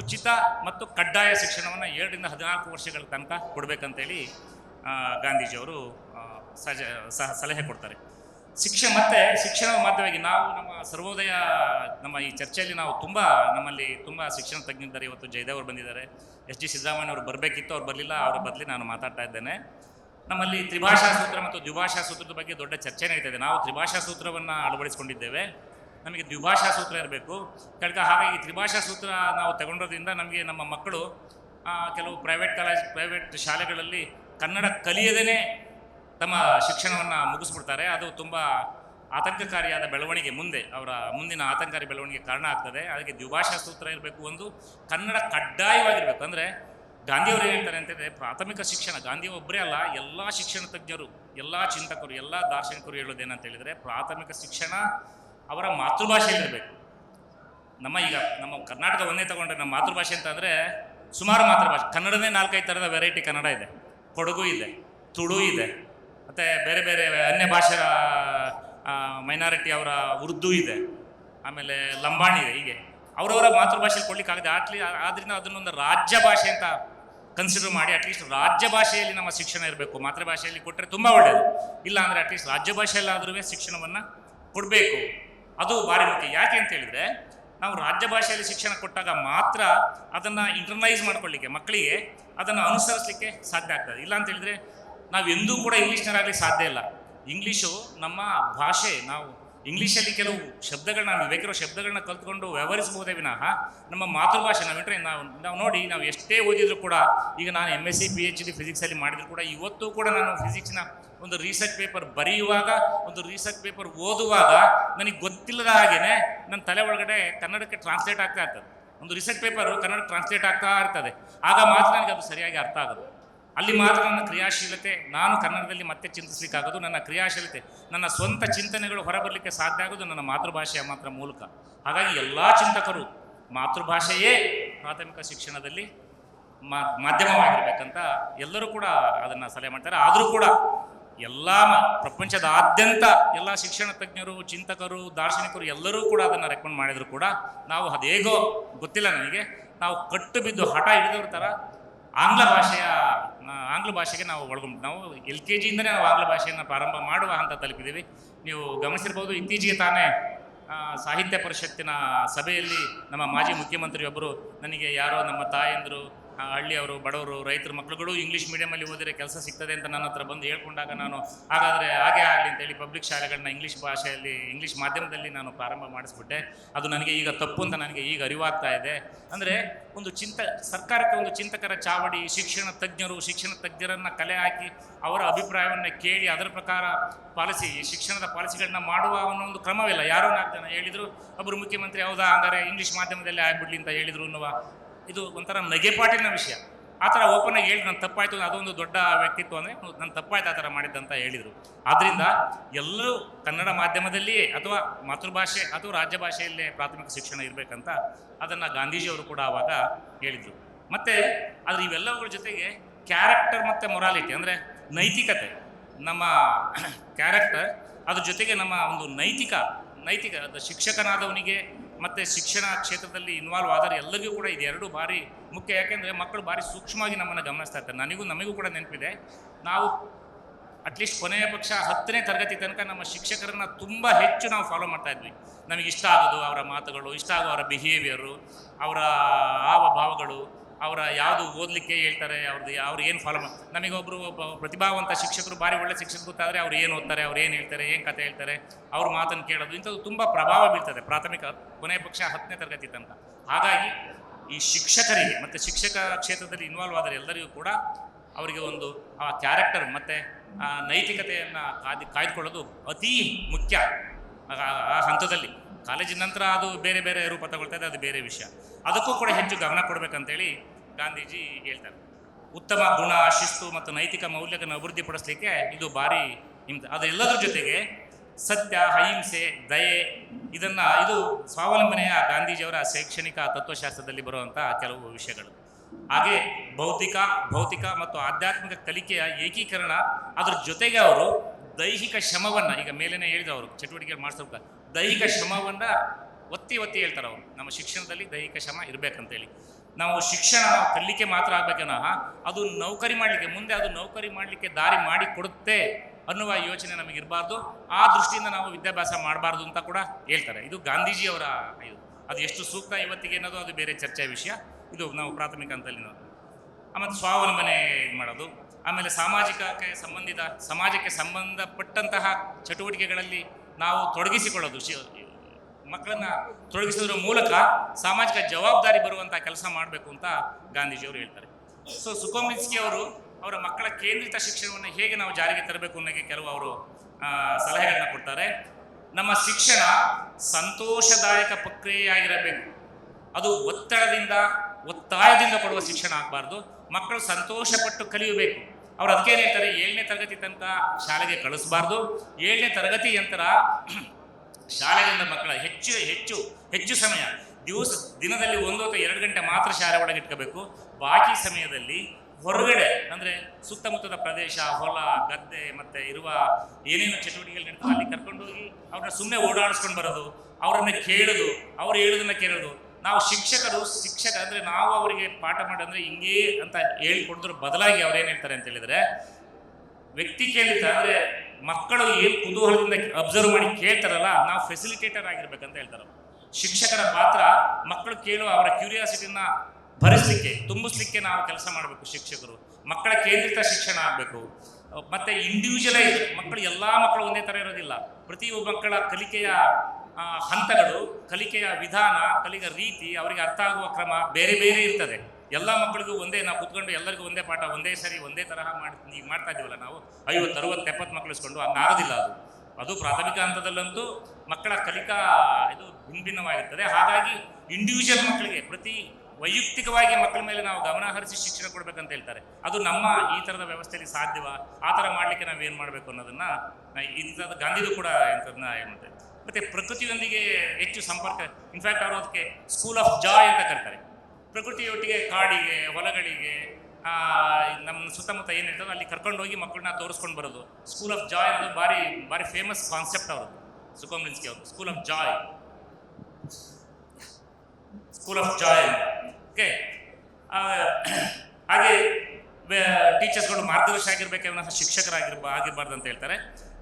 ಉಚಿತ ಮತ್ತು ಕಡ್ಡಾಯ ಶಿಕ್ಷಣವನ್ನು ಎರಡರಿಂದ ಹದಿನಾಲ್ಕು ವರ್ಷಗಳ ತನಕ ಕೊಡಬೇಕಂತೇಳಿ ಗಾಂಧೀಜಿಯವರು ಸಜ, ಸಹ ಸಲಹೆ ಕೊಡ್ತಾರೆ. ಶಿಕ್ಷ ಮತ್ತೆ ಶಿಕ್ಷಣ ಮಾಧ್ಯಮವಾಗಿ ನಾವು ನಮ್ಮ ಸರ್ವೋದಯ, ನಮ್ಮ ಈ ಚರ್ಚೆಯಲ್ಲಿ ನಾವು ತುಂಬ ನಮ್ಮಲ್ಲಿ ತುಂಬ ಶಿಕ್ಷಣ ತಜ್ಞರಿದ್ದಾರೆ. ಇವತ್ತು ಜಯದೇವ್ ಅವರು ಬಂದಿದ್ದಾರೆ. ಎಸ್ ಜಿ ಸಿದ್ದರಾಮಯ್ಯ ಅವರು ಬರಬೇಕಿತ್ತು, ಅವ್ರು ಬರಲಿಲ್ಲ, ಅವರ ಬದಲಿ ನಾನು ಮಾತಾಡ್ತಾ ಇದ್ದೇನೆ. ನಮ್ಮಲ್ಲಿ ತ್ರಿಭಾಷಾ ಸೂತ್ರ ಮತ್ತು ದ್ವಿಭಾಷಾ ಸೂತ್ರದ ಬಗ್ಗೆ ದೊಡ್ಡ ಚರ್ಚೆ ಇದೆ. ನಾವು ತ್ರಿಭಾಷಾ ಸೂತ್ರವನ್ನು ಅಳವಡಿಸಿಕೊಂಡಿದ್ದೇವೆ. ನಮಗೆ ದ್ವಿಭಾಷಾ ಸೂತ್ರ ಇರಬೇಕು. ಕಡೆಗೆ ಹಾಗಾಗಿ ತ್ರಿಭಾಷಾ ಸೂತ್ರ ನಾವು ತಗೊಂಡೋದ್ರಿಂದ ನಮಗೆ ನಮ್ಮ ಮಕ್ಕಳು ಕೆಲವು ಪ್ರೈವೇಟ್ ಕಾಲೇಜ್ ಪ್ರೈವೇಟ್ ಶಾಲೆಗಳಲ್ಲಿ ಕನ್ನಡ ಕಲಿಯದೇ ತಮ್ಮ ಶಿಕ್ಷಣವನ್ನು ಮುಗಿಸ್ಬಿಡ್ತಾರೆ. ಅದು ತುಂಬ ಆತಂಕಕಾರಿಯಾದ ಬೆಳವಣಿಗೆ ಮುಂದೆ, ಅವರ ಮುಂದಿನ ಆತಂಕಕಾರಿ ಬೆಳವಣಿಗೆ ಕಾರಣ ಆಗ್ತದೆ. ಅದಕ್ಕೆ ದ್ವಿಭಾಷಾ ಸೂತ್ರ ಇರಬೇಕು ಒಂದು. ಕನ್ನಡ ಕಡ್ಡಾಯವಾಗಿರಬೇಕು. ಅಂದರೆ ಗಾಂಧಿಯವರು ಏನು ಹೇಳ್ತಾರೆ ಅಂತಂದರೆ ಪ್ರಾಥಮಿಕ ಶಿಕ್ಷಣ ಗಾಂಧಿ ಒಬ್ಬರೇ ಅಲ್ಲ, ಎಲ್ಲ ಶಿಕ್ಷಣ ತಜ್ಞರು, ಎಲ್ಲ ಚಿಂತಕರು, ಎಲ್ಲ ದಾರ್ಶನಿಕರು ಹೇಳೋದೇನಂತ ಹೇಳಿದರೆ, ಪ್ರಾಥಮಿಕ ಶಿಕ್ಷಣ ಅವರ ಮಾತೃಭಾಷೆಯಲ್ಲಿರಬೇಕು ನಮ್ಮ ಈಗ ನಮ್ಮ ಕರ್ನಾಟಕ ಒಂದೇ ತಗೊಂಡ್ರೆ ನಮ್ಮ ಮಾತೃಭಾಷೆ ಅಂತಂದರೆ ಸುಮಾರು ಮಾತೃಭಾಷೆ. ಕನ್ನಡನೇ ನಾಲ್ಕೈದು ಥರದ ವೆರೈಟಿ ಕನ್ನಡ ಇದೆ. ಕೊಡಗು ಇದೆ, ತುಳು ಇದೆ, ಮತ್ತು ಬೇರೆ ಬೇರೆ ಅನ್ಯ ಭಾಷೆ ಮೈನಾರಿಟಿ ಅವರ ಉರ್ದು ಇದೆ. ಆಮೇಲೆ ಲಂಬಾಣಿ ಇದೆ, ಹೀಗೆ. ಅವರವರ ಮಾತೃಭಾಷೆಯಲ್ಲಿ ಕೊಡ್ಲಿಕ್ಕಾಗದೆ ಆಟ್ಲಿ ಆದ್ದರಿಂದ ಅದನ್ನೊಂದು ರಾಜ್ಯ ಭಾಷೆ ಅಂತ ಕನ್ಸಿಡರ್ ಮಾಡಿ ಅಟ್ಲೀಸ್ಟ್ ರಾಜ್ಯ ಭಾಷೆಯಲ್ಲಿ ನಮ್ಮ ಶಿಕ್ಷಣ ಇರಬೇಕು. ಮಾತೃಭಾಷೆಯಲ್ಲಿ ಕೊಟ್ಟರೆ ತುಂಬ ಒಳ್ಳೆಯದು ಇಲ್ಲ ಅಂದರೆ ಅಟ್ಲೀಸ್ಟ್ ರಾಜ್ಯ ಭಾಷೆಯಲ್ಲಾದರೂ ಶಿಕ್ಷಣವನ್ನು ಕೊಡಬೇಕು. ಅದು ಭಾರಿ ಮುಖ್ಯ. ಯಾಕೆ ಅಂತ ಹೇಳಿದ್ರೆ, ನಾವು ರಾಜ್ಯ ಭಾಷೆಯಲ್ಲಿ ಶಿಕ್ಷಣ ಕೊಟ್ಟಾಗ ಮಾತ್ರ ಅದನ್ನು ಇಂಟರ್ನೈಸ್ ಮಾಡ್ಕೊಳ್ಳಿಕ್ಕೆ, ಮಕ್ಕಳಿಗೆ ಅದನ್ನು ಅನುಸರಿಸಲಿಕ್ಕೆ ಸಾಧ್ಯ ಆಗ್ತದೆ. ಇಲ್ಲ ಅಂತ ಹೇಳಿದ್ರೆ, ನಾವು ಎಂದೂ ಕೂಡ ಇಂಗ್ಲೀಷ್ನರಾಗಲಿ ಸಾಧ್ಯ ಇಲ್ಲ. ಇಂಗ್ಲೀಷು ನಮ್ಮ ಭಾಷೆ, ನಾವು ಇಂಗ್ಲೀಷಲ್ಲಿ ಕೆಲವು ಶಬ್ದಗಳನ್ನ ನಾವು ಬೇಕಿರೋ ಶಬ್ದಗಳನ್ನ ಕಲ್ತ್ಕೊಂಡು ವ್ಯವಹರಿಸಬಹುದೇ ವಿನಃ ನಮ್ಮ ಮಾತೃಭಾಷೆ ನಾವು ಇಂಟ್ರೆ ನಾವು ನಾವು ನೋಡಿ ನಾವು ಎಷ್ಟೇ ಓದಿದ್ರು ಕೂಡ ಈಗ ನಾನು M S C P H D ಫಿಸಿಕ್ಸಲ್ಲಿ ಮಾಡಿದ್ರು ಕೂಡ ಇವತ್ತು ಕೂಡ ನಾನು ಫಿಸಿಕ್ಸ್ನ ಒಂದು ರಿಸರ್ಚ್ ಪೇಪರ್ ಬರೆಯುವಾಗ ಒಂದು ರಿಸರ್ಚ್ ಪೇಪರ್ ಓದುವಾಗ ನನಗೆ ಗೊತ್ತಿಲ್ಲದ ಹಾಗೇನೆ ನನ್ನ ತಲೆ ಒಳಗಡೆ ಕನ್ನಡಕ್ಕೆ ಟ್ರಾನ್ಸ್ಲೇಟ್ ಆಗ್ತಾ ಇರ್ತದೆ. ಒಂದು ರಿಸರ್ಚ್ ಪೇಪರು ಕನ್ನಡ ಟ್ರಾನ್ಸ್ಲೇಟ್ ಆಗ್ತಾ ಇರ್ತದೆ. ಆಗ ಮಾತ್ರ ನನಗೆ ಅದು ಸರಿಯಾಗಿ ಅರ್ಥ ಆಗೋದು. ಅಲ್ಲಿ ಮಾತ್ರ ನನ್ನ ಕ್ರಿಯಾಶೀಲತೆ, ನಾನು ಕನ್ನಡದಲ್ಲಿ ಮತ್ತೆ ಚಿಂತಿಸ್ಲಿಕ್ಕಾಗೋದು, ನನ್ನ ಕ್ರಿಯಾಶೀಲತೆ, ನನ್ನ ಸ್ವಂತ ಚಿಂತನೆಗಳು ಹೊರಬರಲಿಕ್ಕೆ ಸಾಧ್ಯ ಆಗೋದು ನನ್ನ ಮಾತೃಭಾಷೆಯ ಮಾತ್ರ ಮೂಲಕ. ಹಾಗಾಗಿ ಎಲ್ಲ ಚಿಂತಕರು ಮಾತೃಭಾಷೆಯೇ ಪ್ರಾಥಮಿಕ ಶಿಕ್ಷಣದಲ್ಲಿ ಮಾಧ್ಯಮವಾಗಿರ್ಬೇಕಂತ ಎಲ್ಲರೂ ಕೂಡ ಅದನ್ನು ಸಲಹೆ ಮಾಡ್ತಾರೆ. ಆದರೂ ಕೂಡ ಎಲ್ಲ ಪ್ರಪಂಚದಾದ್ಯಂತ ಎಲ್ಲ ಶಿಕ್ಷಣ ತಜ್ಞರು, ಚಿಂತಕರು, ದಾರ್ಶನಿಕರು ಎಲ್ಲರೂ ಕೂಡ ಅದನ್ನು ರೆಕಮೆಂಡ್ ಮಾಡಿದರೂ ಕೂಡ ನಾವು ಅದೇಗೋ ಗೊತ್ತಿಲ್ಲ ನನಗೆ. ನಾವು ಕಟ್ಟು ಬಿದ್ದು ಹಠ ಹಿಡಿದವ್ರ ಥರ ಆಂಗ್ಲ ಭಾಷೆಯ ಆಂಗ್ಲ ಭಾಷೆಗೆ ನಾವು ಒಳಗೊಂಡು ನಾವು ಎಲ್ ಕೆ ಜಿಯಿಂದಲೇ ನಾವು ಆಂಗ್ಲ ಭಾಷೆಯನ್ನು ಪ್ರಾರಂಭ ಮಾಡುವ ಹಂತ ತಲುಪಿದ್ದೀವಿ. ನೀವು ಗಮನಿಸಿರ್ಬೋದು, ಇತ್ತೀಚೆಗೆ ತಾನೇ ಸಾಹಿತ್ಯ ಪರಿಷತ್ತಿನ ಸಭೆಯಲ್ಲಿ ನಮ್ಮ ಮಾಜಿ ಮುಖ್ಯಮಂತ್ರಿಯೊಬ್ಬರು ನನಗೆ ಯಾರೋ ನಮ್ಮ ತಾಯಂದರು ಹಳ್ಳಿಯವರು ಬಡವರು, ರೈತರ ಮಕ್ಕಳುಗಳು ಇಂಗ್ಲೀಷ್ ಮೀಡಿಯಮಲ್ಲಿ ಓದಿದರೆ ಕೆಲಸ ಸಿಗ್ತದೆ ಅಂತ ನನ್ನ ಹತ್ರ ಬಂದು ಹೇಳ್ಕೊಂಡಾಗ ನಾನು ಹಾಗಾದರೆ ಹಾಗೆ ಆಗಲಿ ಅಂತೇಳಿ ಪಬ್ಲಿಕ್ ಶಾಲೆಗಳನ್ನ ಇಂಗ್ಲೀಷ್ ಭಾಷೆಯಲ್ಲಿ ಇಂಗ್ಲೀಷ್ ಮಾಧ್ಯಮದಲ್ಲಿ ನಾನು ಪ್ರಾರಂಭ ಮಾಡಿಸ್ಬಿಟ್ಟೆ. ಅದು ನನಗೆ ಈಗ ತಪ್ಪು ಅಂತ ನನಗೆ ಈಗ ಅರಿವಾಗ್ತಾ ಇದೆ. ಅಂದರೆ ಒಂದು ಚಿಂತ, ಸರ್ಕಾರಕ್ಕೆ ಒಂದು ಚಿಂತಕರ ಚಾವಡಿ, ಶಿಕ್ಷಣ ತಜ್ಞರು, ಶಿಕ್ಷಣ ತಜ್ಞರನ್ನು ಕಲೆ ಹಾಕಿ ಅವರ ಅಭಿಪ್ರಾಯವನ್ನು ಕೇಳಿ ಅದರ ಪ್ರಕಾರ ಪಾಲಿಸಿ ಶಿಕ್ಷಣದ ಪಾಲಿಸಿಗಳನ್ನ ಮಾಡುವ ಒಂದು ಕ್ರಮವಿಲ್ಲ. ಯಾರೋ ನಾಲ್ಕು ಜನ ಹೇಳಿದರು ಒಬ್ಬರು ಮುಖ್ಯಮಂತ್ರಿ, ಹೌದಾ, ಹಂಗಾರೆ ಇಂಗ್ಲೀಷ್ ಮಾಧ್ಯಮದಲ್ಲಿ ಆಗ್ಬಿಡ್ಲಿ ಅಂತ ಹೇಳಿದ್ರು ಅನ್ನುವ ಇದು ಒಂಥರ ನಗೆಪಾಟಿನ ವಿಷಯ. ಆ ಥರ ಓಪನ್ ಆಗಿ ಹೇಳಿ ನನ್ನ ತಪ್ಪಾಯ್ತು ಅದೊಂದು ದೊಡ್ಡ ವ್ಯಕ್ತಿತ್ವ ಅಂದರೆ ನನ್ನ ತಪ್ಪಾಯ್ತು ಆ ಥರ ಮಾಡಿದ್ದಂತ ಹೇಳಿದರು. ಆದ್ದರಿಂದ ಎಲ್ಲರೂ ಕನ್ನಡ ಮಾಧ್ಯಮದಲ್ಲಿಯೇ ಅಥವಾ ಮಾತೃಭಾಷೆ ಅಥವಾ ರಾಜ್ಯ ಭಾಷೆಯಲ್ಲೇ ಪ್ರಾಥಮಿಕ ಶಿಕ್ಷಣ ಇರಬೇಕಂತ ಅದನ್ನು ಗಾಂಧೀಜಿಯವರು ಕೂಡ ಆವಾಗ ಹೇಳಿದರು. ಮತ್ತು ಆದರೆ ಇವೆಲ್ಲವುಗಳ ಜೊತೆಗೆ ಕ್ಯಾರೆಕ್ಟರ್ ಮತ್ತು ಮೊರಾಲಿಟಿ ಅಂದರೆ ನೈತಿಕತೆ. ನಮ್ಮ ಕ್ಯಾರೆಕ್ಟರ್ ಅದ್ರ ಜೊತೆಗೆ ನಮ್ಮ ಒಂದು ನೈತಿಕ ನೈತಿಕ, ಅದು ಶಿಕ್ಷಕನಾದವನಿಗೆ ಮತ್ತು ಶಿಕ್ಷಣ ಕ್ಷೇತ್ರದಲ್ಲಿ ಇನ್ವಾಲ್ವ್ ಆದರೆ ಎಲ್ಲರಿಗೂ ಕೂಡ ಇದು ಎರಡು ಭಾರಿ ಮುಖ್ಯ. ಯಾಕೆಂದರೆ ಮಕ್ಕಳು ಭಾರಿ ಸೂಕ್ಷ್ಮವಾಗಿ ನಮ್ಮನ್ನು ಗಮನಿಸ್ತಾ ಇರ್ತಾರೆ. ನನಗೂ ನಮಗೂ ಕೂಡ ನೆನಪಿದೆ. ನಾವು ಅಟ್ಲೀಸ್ಟ್ ಕೊನೆಯ ಪಕ್ಷ ಹತ್ತನೇ ತರಗತಿ ತನಕ ನಮ್ಮ ಶಿಕ್ಷಕರನ್ನು ತುಂಬ ಹೆಚ್ಚು ನಾವು ಫಾಲೋ ಮಾಡ್ತಾ ಇದ್ವಿ. ನಮಗೆ ಇಷ್ಟ ಆಗೋದು ಅವರ ಮಾತುಗಳು, ಇಷ್ಟ ಆಗೋ ಅವರ ಬಿಹೇವಿಯರು ಅವರ ಹಾವಭಾವಗಳು. ಅವರ ಯಾವುದು ಓದಲಿಕ್ಕೆ ಹೇಳ್ತಾರೆ ಅವ್ರದ್ದು ಅವ್ರು ಏನು ಫಾಲೋ ಮಾಡಿ ನಮಗೆ ಒಬ್ಬರು ಪ್ರತಿಭಾವಂತ ಶಿಕ್ಷಕರು, ಭಾರಿ ಒಳ್ಳೆ ಶಿಕ್ಷಕರು ಗೊತ್ತಾದರೆ ಅವ್ರು ಏನು ಓದ್ತಾರೆ, ಅವ್ರು ಏನು ಹೇಳ್ತಾರೆ, ಏನು ಕತೆ ಹೇಳ್ತಾರೆ, ಅವ್ರ ಮಾತನ್ನು ಕೇಳೋದು, ಇಂಥದ್ದು ತುಂಬ ಪ್ರಭಾವ ಬೀಳ್ತದೆ ಪ್ರಾಥಮಿಕ ಕೊನೆಯ ಪಕ್ಷ ಹತ್ತನೇ ತರಗತಿ ತನಕ. ಹಾಗಾಗಿ ಈ ಶಿಕ್ಷಕರಿಗೆ ಮತ್ತು ಶಿಕ್ಷಕ ಕ್ಷೇತ್ರದಲ್ಲಿ ಇನ್ವಾಲ್ವ್ ಆದರೆ ಎಲ್ಲರಿಗೂ ಕೂಡ ಅವರಿಗೆ ಒಂದು, ಆ ಕ್ಯಾರೆಕ್ಟರ್ ಮತ್ತು ಆ ನೈತಿಕತೆಯನ್ನು ಕಾಯ್ದು ಕಾಯ್ದುಕೊಳ್ಳೋದು ಅತೀ ಮುಖ್ಯ ಆ ಹಂತದಲ್ಲಿ. ಕಾಲೇಜಿನ ನಂತರ ಅದು ಬೇರೆ ಬೇರೆ ರೂಪ ತಗೊಳ್ತಾ ಇದೆ, ಅದು ಬೇರೆ ವಿಷಯ. ಅದಕ್ಕೂ ಕೂಡ ಹೆಚ್ಚು ಗಮನ ಕೊಡಬೇಕಂತೇಳಿ ಗಾಂಧೀಜಿ ಹೇಳ್ತಾರೆ. ಉತ್ತಮ ಗುಣ, ಶಿಸ್ತು ಮತ್ತು ನೈತಿಕ ಮೌಲ್ಯಗಳನ್ನು ಅಭಿವೃದ್ಧಿಪಡಿಸಲಿಕ್ಕೆ ಇದು ಭಾರಿ ನಿಮ್ದು ಅದೆಲ್ಲದರ ಜೊತೆಗೆ ಸತ್ಯ, ಅಹಿಂಸೆ, ದಯೆ, ಇದನ್ನು ಇದು ಸ್ವಾವಲಂಬನೆಯ ಗಾಂಧೀಜಿಯವರ ಶೈಕ್ಷಣಿಕ ತತ್ವಶಾಸ್ತ್ರದಲ್ಲಿ ಬರುವಂಥ ಕೆಲವು ವಿಷಯಗಳು. ಹಾಗೆ ಭೌತಿಕ ಭೌತಿಕ ಮತ್ತು ಆಧ್ಯಾತ್ಮಿಕ ಕಲಿಕೆಯ ಏಕೀಕರಣ ಅದರ ಜೊತೆಗೆ ಅವರು ದೈಹಿಕ ಶ್ರಮವನ್ನು, ಈಗ ಮೇಲೇನೆ ಹೇಳಿದವರು ಚಟುವಟಿಕೆ ಮಾಡಿಸ್ಬೇಕು ದೈಹಿಕ ಶ್ರಮವನ್ನ ಒತ್ತಿ ಒತ್ತಿ ಹೇಳ್ತಾರೆ ಅವರು. ನಮ್ಮ ಶಿಕ್ಷಣದಲ್ಲಿ ದೈಹಿಕ ಶ್ರಮ ಇರಬೇಕಂತೇಳಿ. ನಾವು ಶಿಕ್ಷಣ ಕಲಿಕೆ ಮಾತ್ರ ಆಗ್ಬೇಕೇನ ಅದು ನೌಕರಿ ಮಾಡಲಿಕ್ಕೆ, ಮುಂದೆ ಅದು ನೌಕರಿ ಮಾಡಲಿಕ್ಕೆ ದಾರಿ ಮಾಡಿ ಕೊಡುತ್ತೆ ಅನ್ನುವ ಯೋಚನೆ ನಮಗೆ ಇರಬಾರ್ದು. ಆ ದೃಷ್ಟಿಯಿಂದ ನಾವು ವಿದ್ಯಾಭ್ಯಾಸ ಮಾಡಬಾರ್ದು ಅಂತ ಕೂಡ ಹೇಳ್ತಾರೆ. ಇದು ಗಾಂಧೀಜಿಯವರ ಇದು. ಅದು ಎಷ್ಟು ಸೂಕ್ತ ಇವತ್ತಿಗೆ ಅನ್ನೋದು ಅದು ಬೇರೆ ಚರ್ಚೆಯ ವಿಷಯ. ಇದು ನಾವು ಪ್ರಾಥಮಿಕ ಹಂತದಲ್ಲಿ ನಾವು ಆಮೇಲೆ ಸ್ವಾವಲಂಬನೆ ಇದು ಮಾಡೋದು. ಆಮೇಲೆ ಸಾಮಾಜಿಕಕ್ಕೆ ಸಂಬಂಧಿತ, ಸಮಾಜಕ್ಕೆ ಸಂಬಂಧಪಟ್ಟಂತಹ ಚಟುವಟಿಕೆಗಳಲ್ಲಿ ನಾವು ತೊಡಗಿಸಿಕೊಳ್ಳೋದು ಶಿ ಮಕ್ಕಳನ್ನ ತೊಡಗಿಸೋದ್ರ ಮೂಲಕ ಸಾಮಾಜಿಕ ಜವಾಬ್ದಾರಿ ಬರುವಂಥ ಕೆಲಸ ಮಾಡಬೇಕು ಅಂತ ಗಾಂಧೀಜಿಯವರು ಹೇಳ್ತಾರೆ. ಸೊ ಸುಕೋಮಿನ್ಸ್ಕಿ ಅವರು ಅವರ ಮಕ್ಕಳ ಕೇಂದ್ರಿತ ಶಿಕ್ಷಣವನ್ನು ಹೇಗೆ ನಾವು ಜಾರಿಗೆ ತರಬೇಕು ಅನ್ನೋಕ್ಕೆ ಕೆಲವು ಅವರು ಸಲಹೆಗಳನ್ನ ಕೊಡ್ತಾರೆ. ನಮ್ಮ ಶಿಕ್ಷಣ ಸಂತೋಷದಾಯಕ ಪ್ರಕ್ರಿಯೆಯಾಗಿರಬೇಕು. ಅದು ಒತ್ತಡದಿಂದ, ಒತ್ತಾಯದಿಂದ ಕೊಡುವ ಶಿಕ್ಷಣ ಆಗಬಾರ್ದು. ಮಕ್ಕಳು ಸಂತೋಷಪಟ್ಟು ಕಲಿಯಬೇಕು. ಅವ್ರು ಅದಕ್ಕೆ ಹೇಳ್ತಾರೆ? ಏಳನೇ ತರಗತಿ ತನಕ ಶಾಲೆಗೆ ಕಳಿಸಬಾರ್ದು. ಏಳನೇ ತರಗತಿ ನಂತರ ಶಾಲೆಯಿಂದ ಮಕ್ಕಳ ಹೆಚ್ಚು ಹೆಚ್ಚು ಹೆಚ್ಚು ಸಮಯ ದಿವಸ ದಿನದಲ್ಲಿ ಒಂದು ಅಥವಾ ಎರಡು ಗಂಟೆ ಮಾತ್ರ ಶಾಲೆ ಒಳಗೆ ಇಟ್ಕೋಬೇಕು. ಬಾಕಿ ಸಮಯದಲ್ಲಿ ಹೊರಗಡೆ ಅಂದರೆ ಸುತ್ತಮುತ್ತದ ಪ್ರದೇಶ, ಹೊಲ, ಗದ್ದೆ ಮತ್ತು ಇರುವ ಏನೇನು ಚಟುವಟಿಕೆಗಳು ನಡೀತದೆ ಅಲ್ಲಿ ಕರ್ಕೊಂಡು ಹೋಗಿ ಅವ್ರನ್ನ ಸುಮ್ಮನೆ ಓಡಾಡಿಸ್ಕೊಂಡು ಬರೋದು, ಅವರನ್ನ ಕೇಳೋದು, ಅವ್ರು ಹೇಳೋದನ್ನ ಕೇಳೋದು ನಾವು ಶಿಕ್ಷಕರು, ಶಿಕ್ಷಕ ಅಂದ್ರೆ ನಾವು ಅವರಿಗೆ ಪಾಠ ಮಾಡಿ ಅಂದ್ರೆ ಹಿಂಗೇ ಅಂತ ಹೇಳ್ಕೊಡಿದ್ರ ಬದಲಾಗಿ ಅವ್ರು ಏನ್ ಹೇಳ್ತಾರೆ ಅಂತ ಹೇಳಿದ್ರೆ, ವ್ಯಕ್ತಿ ಕೇಳಿತ ಅಂದ್ರೆ ಮಕ್ಕಳು ಏನು ಕುತೂಹಲದಿಂದ ಅಬ್ಸರ್ವ್ ಮಾಡಿ ಕೇಳ್ತಾರಲ್ಲ, ನಾವು ಫೆಸಿಲಿಟೇಟರ್ ಆಗಿರ್ಬೇಕಂತ ಹೇಳ್ತಾರೆ ಶಿಕ್ಷಕರ ಪಾತ್ರ ಮಕ್ಕಳು ಕೇಳುವ ಅವರ ಕ್ಯೂರಿಯಾಸಿಟಿನ ಭರಿಸಲಿಕ್ಕೆ, ತುಂಬಿಸ್ಲಿಕ್ಕೆ ನಾವು ಕೆಲಸ ಮಾಡಬೇಕು ಶಿಕ್ಷಕರು. ಮಕ್ಕಳ ಕೇಂದ್ರಿತ ಶಿಕ್ಷಣ ಆಗಬೇಕು. ಮತ್ತೆ ಇಂಡಿವಿಜುವಲೈಸ್ ಮಕ್ಕಳು ಎಲ್ಲ ಮಕ್ಕಳು ಒಂದೇ ಥರ ಇರೋದಿಲ್ಲ. ಪ್ರತಿಯೊಬ್ಬ ಮಕ್ಕಳ ಕಲಿಕೆಯ ಹಂತಗಳು, ಕಲಿಕೆಯ ವಿಧಾನ ಕಲಿಕೆಯ ರೀತಿ, ಅವರಿಗೆ ಅರ್ಥ ಆಗುವ ಕ್ರಮ ಬೇರೆ ಬೇರೆ ಇರ್ತದೆ. ಎಲ್ಲ ಮಕ್ಕಳಿಗೂ ಒಂದೇ, ನಾವು ಕುತ್ಕೊಂಡು ಎಲ್ಲರಿಗೂ ಒಂದೇ ಪಾಠ, ಒಂದೇ ಸರಿ, ಒಂದೇ ತರಹ ಮಾಡಿ ಮಾಡ್ತಾ ಇದೀವಲ್ಲ ನಾವು? ಐವತ್ತು, ಅರವತ್ತು, ಎಪ್ಪತ್ತು ಮಕ್ಕಳು ಇಸ್ಕೊಂಡು ಹಂಗಾಗೋದಿಲ್ಲ ಅದು. ಅದು ಪ್ರಾಥಮಿಕ ಹಂತದಲ್ಲಂತೂ ಮಕ್ಕಳ ಕಲಿಕಾ ಇದು ಭಿನ್ನ ಭಿನ್ನವಾಗಿರ್ತದೆ. ಹಾಗಾಗಿ ಇಂಡಿವಿಜುವಲ್ ಮಕ್ಕಳಿಗೆ ಪ್ರತಿ ವೈಯಕ್ತಿಕವಾಗಿ ಮಕ್ಕಳ ಮೇಲೆ ನಾವು ಗಮನ ಹರಿಸಿ ಶಿಕ್ಷಣ ಕೊಡಬೇಕಂತ ಹೇಳ್ತಾರೆ. ಅದು ನಮ್ಮ ಈ ಥರದ ವ್ಯವಸ್ಥೆಯಲ್ಲಿ ಸಾಧ್ಯವ? ಆ ಥರ ಮಾಡಲಿಕ್ಕೆ ನಾವು ಏನು ಮಾಡಬೇಕು ಅನ್ನೋದನ್ನು ಇಂಥದ್ದು ಗಾಂಧಿದು ಕೂಡ ಇಂಥದನ್ನ ಏನು ಮತ್ತೆ ಪ್ರಕೃತಿಯೊಂದಿಗೆ ಹೆಚ್ಚು ಸಂಪರ್ಕ ಇನ್ಫ್ಯಾಕ್ಟ್ ಅವರು ಅದಕ್ಕೆ ಸ್ಕೂಲ್ ಆಫ್ ಜಾಯ್ ಅಂತ ಕರೀತಾರೆ. ಪ್ರಕೃತಿಯೊಟ್ಟಿಗೆ ಕಾಡಿಗೆ, ಹೊಲಗಳಿಗೆ ನಮ್ಮ ಸುತ್ತಮುತ್ತ ಏನು ಇರ್ತದೆ ಅಲ್ಲಿ ಕರ್ಕೊಂಡು ಹೋಗಿ ಮಕ್ಕಳನ್ನ ತೋರಿಸ್ಕೊಂಡು ಬರೋದು. ಸ್ಕೂಲ್ ಆಫ್ ಜಾಯ್ ಅನ್ನೋದು ಭಾರಿ ಭಾರಿ ಫೇಮಸ್ ಕಾನ್ಸೆಪ್ಟ್ ಅವರು ಸುಕೋಮ್ಲಿನ್ಸ್ಕಿ ಅವರು school of joy school of joy okay ಹಾಗೆ ಟೀಚರ್ಸ್ಗಳು ಮಾರ್ಗದರ್ಶಿ ಆಗಿರ್ಬೇಕು ಅನ್ನೋ ಶಿಕ್ಷಕರಾಗಿರ್ಬ, ಆಗಿರಬಾರ್ದು ಅಂತ ಹೇಳ್ತಾರೆ.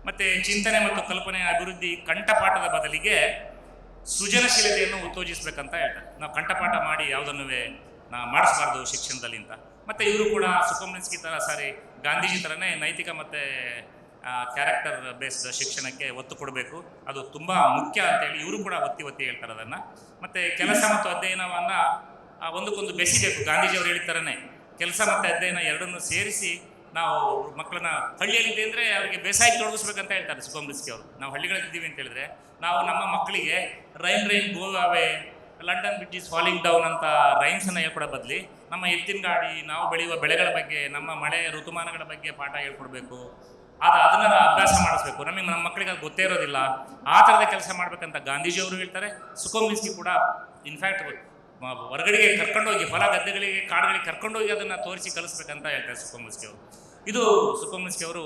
ಮತ್ತೆ ಚಿಂತನೆ ಮತ್ತು ಕಲ್ಪನೆಯ ಅಭಿವೃದ್ಧಿ ಕಂಠಪಾಠದ ಬದಲಿಗೆ ಸೃಜನಶೀಲತೆಯನ್ನು ಉತ್ತೇಜಿಸ್ಬೇಕಂತ ಹೇಳ್ತಾರೆ. ನಾವು ಕಂಠಪಾಠ ಮಾಡಿ ಯಾವುದನ್ನು ನಾ ಮಾಡಿಸ್ಬಾರ್ದು ಶಿಕ್ಷಣದಲ್ಲಿ ಅಂತ. ಮತ್ತೆ ಇವರು ಕೂಡ ಸುಖಮ್ನಿಸ್ಕಿ ಥರ ಸಾರಿ ಗಾಂಧೀಜಿ ಥರನೇ ನೈತಿಕ ಮತ್ತೆ ಕ್ಯಾರೆಕ್ಟರ್ ಬೇಸ್ಡ್ ಶಿಕ್ಷಣಕ್ಕೆ ಒತ್ತು ಕೊಡಬೇಕು. ಅದು ತುಂಬ ಮುಖ್ಯ ಅಂತೇಳಿ ಇವರು ಕೂಡ ಒತ್ತಿ ಒತ್ತಿ ಹೇಳ್ತಾರೆ ಅದನ್ನು. ಮತ್ತೆ ಕೆಲಸ ಮತ್ತು ಅಧ್ಯಯನವನ್ನ ಒಂದಕ್ಕೊಂದು ಬೆಸಿಬೇಕು. ಗಾಂಧೀಜಿಯವರು ಹೇಳಿದ ಕೆಲಸ ಮತ್ತು ಅಧ್ಯಯನ ಎರಡನ್ನು ಸೇರಿಸಿ ನಾವು ಮಕ್ಕಳನ್ನ ಹಳ್ಳಿಯಲ್ಲಿದೆ ಅಂದರೆ ಅವರಿಗೆ ಬೇಸಾಯಕ್ಕೆ ತೊಡಗಿಸ್ಬೇಕಂತ ಹೇಳ್ತಾರೆ ಸುಖಂಬಿಸ್ಕಿ ಅವರು. ನಾವು ಹಳ್ಳಿಗಳಲ್ಲಿದ್ದೀವಿ ಅಂತ ಹೇಳಿದ್ರೆ ನಾವು ನಮ್ಮ ಮಕ್ಕಳಿಗೆ rain rain go away London bridge is falling down ಅಂತ ರೈನ್ಸನ್ನು ಹೇಳ್ಕೊಡೋ ಬದಲಿ ನಮ್ಮ ಎತ್ತಿನ ಗಾಡಿ, ನಾವು ಬೆಳೆಯುವ ಬೆಳೆಗಳ ಬಗ್ಗೆ, ನಮ್ಮ ಮಳೆ ಋತುಮಾನಗಳ ಬಗ್ಗೆ ಪಾಠ ಹೇಳ್ಕೊಡ್ಬೇಕು. ಆದ ಅದನ್ನು ಅಭ್ಯಾಸ ಮಾಡಿಸ್ಬೇಕು. ನಮಗೆ ನಮ್ಮ ಮಕ್ಕಳಿಗೆ ಅದು ಗೊತ್ತೇ ಇರೋದಿಲ್ಲ. ಆ ಥರದ ಕೆಲಸ ಮಾಡಬೇಕಂತ ಗಾಂಧೀಜಿಯವರು ಹೇಳ್ತಾರೆ. ಸುಖೋಮಿಸ್ಕಿ ಕೂಡ ಇನ್ಫ್ಯಾಕ್ಟ್ ಹೊರಗಡೆಗೆ ಕರ್ಕೊಂಡೋಗಿ, ಹೊಲ ಗದ್ದೆಗಳಿಗೆ, ಕಾಡುಗಳಿಗೆ ಕರ್ಕೊಂಡೋಗಿ ಅದನ್ನು ತೋರಿಸಿ ಕಲಿಸ್ಬೇಕಂತ ಹೇಳ್ತಾರೆ ಸುಖೋಮಿಸ್ಕಿ ಅವರು. ಇದು ಸುಖೋಮಿಸ್ಕಿ ಅವರು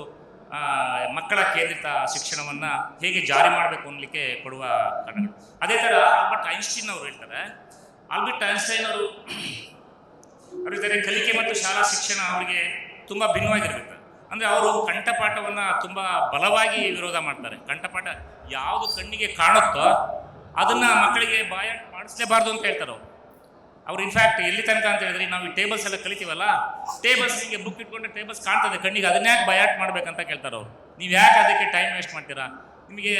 ಮಕ್ಕಳ ಕೇಂದ್ರಿತ ಶಿಕ್ಷಣವನ್ನು ಹೇಗೆ ಜಾರಿ ಮಾಡಬೇಕು ಅನ್ನಲಿಕ್ಕೆ ಕೊಡುವ ಕಾರಣಗಳು ಅದೇ ಥರ ಆಲ್ಬರ್ಟ್ ಐನ್ಸ್ಟೀನ್ ಅವರು ಹೇಳ್ತಾರೆ. ಆಲ್ಬರ್ಟ್ ಐನ್ಸ್ಟೈನ್ ಅವರು, ಅವ್ರ ಇದ್ದಾರೆ ಕಲಿಕೆ ಮತ್ತು ಶಾಲಾ ಶಿಕ್ಷಣ ಅವರಿಗೆ ತುಂಬ ಭಿನ್ನವಾಗಿರ್ಬೇಕು. ಅಂದರೆ ಅವರು ಕಂಠಪಾಠವನ್ನು ತುಂಬ ಬಲವಾಗಿ ವಿರೋಧ ಮಾಡ್ತಾರೆ. ಕಂಠಪಾಠ ಯಾವುದು ಕಣ್ಣಿಗೆ ಕಾಣುತ್ತೋ ಅದನ್ನು ಮಕ್ಕಳಿಗೆ ಬಾಯ ಮಾಡಿಸಲೇಬಾರ್ದು ಅಂತ ಹೇಳ್ತಾರೆ ಅವರು. ಅವ್ರು ಇನ್ಫ್ಯಾಕ್ಟ್ ಎಲ್ಲಿ ತನಕ ಅಂತ ಹೇಳಿದ್ರೆ ನಾವು ಈ ಟೇಬಲ್ಸ್ ಎಲ್ಲ ಕಲಿತೀವಲ್ಲ ಟೇಬಲ್ಸ್ ನಿಮಗೆ ಬುಕ್ ಇಟ್ಕೊಂಡ್ರೆ ಟೇಬಲ್ಸ್ ಕಾಣ್ತದೆ ಕಣ್ಣಿಗೆ, ಅದನ್ನ ಯಾಕೆ ಬಯಾಟ್ ಮಾಡ್ಬೇಕಂತ ಕೇಳ್ತಾರೆ ಅವ್ರು. ನೀವು ಯಾಕೆ ಅದಕ್ಕೆ ಟೈಮ್ ವೇಸ್ಟ್ ಮಾಡ್ತೀರಾ? ನಿಮಗೆ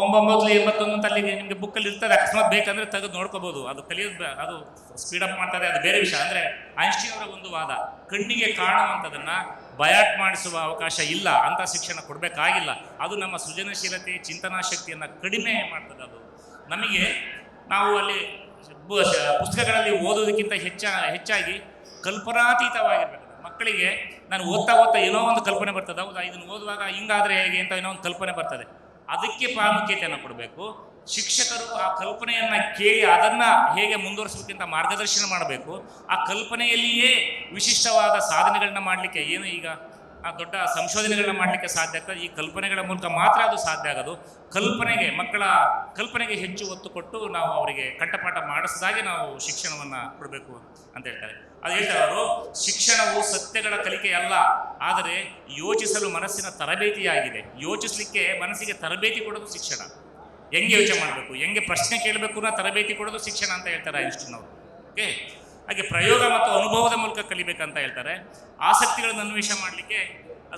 ಒಂಬೊಂಬತ್ತು ಅಂತ ಅಲ್ಲಿಗೆ ನಿಮಗೆ ಬುಕ್ಕಲ್ಲಿ ಇರ್ತದೆ, ಅಕಸ್ಮಾತ್ ಬೇಕಂದ್ರೆ ತೆಗೆದು ನೋಡ್ಕೋಬಹುದು ಅದು ಕಲಿಯೋದು ಅದು ಸ್ಪೀಡ್ ಅಪ್ ಮಾಡ್ತಾರೆ, ಅದು ಬೇರೆ ವಿಷಯ. ಅಂದ್ರೆ ಐನ್ಸ್ಟೀನ್ ಅವರ ಒಂದು ವಾದ, ಕಣ್ಣಿಗೆ ಕಾಣುವಂಥದ್ದನ್ನು ಬಯಾಟ್ ಮಾಡಿಸುವ ಅವಕಾಶ ಇಲ್ಲ, ಅಂತ ಶಿಕ್ಷಣ ಕೊಡಬೇಕಾಗಿಲ್ಲ. ಅದು ನಮ್ಮ ಸೃಜನಶೀಲತೆ, ಚಿಂತನಾ ಶಕ್ತಿಯನ್ನ ಕಡಿಮೆ ಮಾಡ್ತದೆ ಅದು. ನಮಗೆ ನಾವು ಅಲ್ಲಿ ಪುಸ್ತಕಗಳಲ್ಲಿ ಓದೋದಕ್ಕಿಂತ ಹೆಚ್ಚ, ಹೆಚ್ಚಾಗಿ ಕಲ್ಪನಾತೀತವಾಗಿರ್ಬೇಕು. ಮಕ್ಕಳಿಗೆ ನಾನು ಓದ್ತಾ ಓದ್ತಾ ಏನೋ ಒಂದು ಕಲ್ಪನೆ ಬರ್ತದೆ. ಹೌದಾ, ಇದನ್ನು ಓದುವಾಗ ಹಿಂಗಾದರೆ ಹೇಗೆ ಅಂತ ಏನೋ ಒಂದು ಕಲ್ಪನೆ ಬರ್ತದೆ. ಅದಕ್ಕೆ ಪ್ರಾಮುಖ್ಯತೆಯನ್ನು ಕೊಡಬೇಕು. ಶಿಕ್ಷಕರು ಆ ಕಲ್ಪನೆಯನ್ನು ಕೇಳಿ ಅದನ್ನು ಹೇಗೆ ಮುಂದುವರಿಸಬೇಕಂತ ಮಾರ್ಗದರ್ಶನ ಮಾಡಬೇಕು. ಆ ಕಲ್ಪನೆಯಲ್ಲಿಯೇ ವಿಶಿಷ್ಟವಾದ ಸಾಧನೆಗಳನ್ನ ಮಾಡಲಿಕ್ಕೆ ಏನು ಈಗ ಆ ದೊಡ್ಡ ಸಂಶೋಧನೆಗಳನ್ನ ಮಾಡಲಿಕ್ಕೆ ಸಾಧ್ಯ ಆಗ್ತದೆ. ಈ ಕಲ್ಪನೆಗಳ ಮೂಲಕ ಮಾತ್ರ ಅದು ಸಾಧ್ಯ ಆಗೋದು. ಕಲ್ಪನೆಗೆ, ಮಕ್ಕಳ ಕಲ್ಪನೆಗೆ ಹೆಚ್ಚು ಒತ್ತು ಕೊಟ್ಟು ನಾವು ಅವರಿಗೆ ಕಂಠಪಾಠ ಮಾಡಿಸಿದಾಗೆ ನಾವು ಶಿಕ್ಷಣವನ್ನು ಕೊಡಬೇಕು ಅಂತ ಹೇಳ್ತಾರೆ. ಅದು ಹೇಳ್ತಾರೆ ಅವರು, ಶಿಕ್ಷಣವು ಸತ್ಯಗಳ ಕಲಿಕೆ ಅಲ್ಲ, ಆದರೆ ಯೋಚಿಸಲು ಮನಸ್ಸಿನ ತರಬೇತಿಯಾಗಿದೆ ಯೋಚಿಸಲಿಕ್ಕೆ ಮನಸ್ಸಿಗೆ ತರಬೇತಿ ಕೊಡೋದು ಶಿಕ್ಷಣ. ಹೆಂಗೆ ಯೋಚನೆ ಮಾಡಬೇಕು? ಹೆಂಗೆ ಪ್ರಶ್ನೆ ಕೇಳಬೇಕು ಅನ್ನೋ ತರಬೇತಿ ಕೊಡೋದು ಶಿಕ್ಷಣ ಅಂತ ಹೇಳ್ತಾರೆ ಐನ್ಸ್ಟೀನ್ ಅವರು. ಓಕೆ ಹಾಗೆ ಪ್ರಯೋಗ ಮತ್ತು ಅನುಭವದ ಮೂಲಕ ಕಲಿಬೇಕಂತ ಹೇಳ್ತಾರೆ. ಆಸಕ್ತಿಗಳನ್ನು ಅನ್ವೇಷ ಮಾಡಲಿಕ್ಕೆ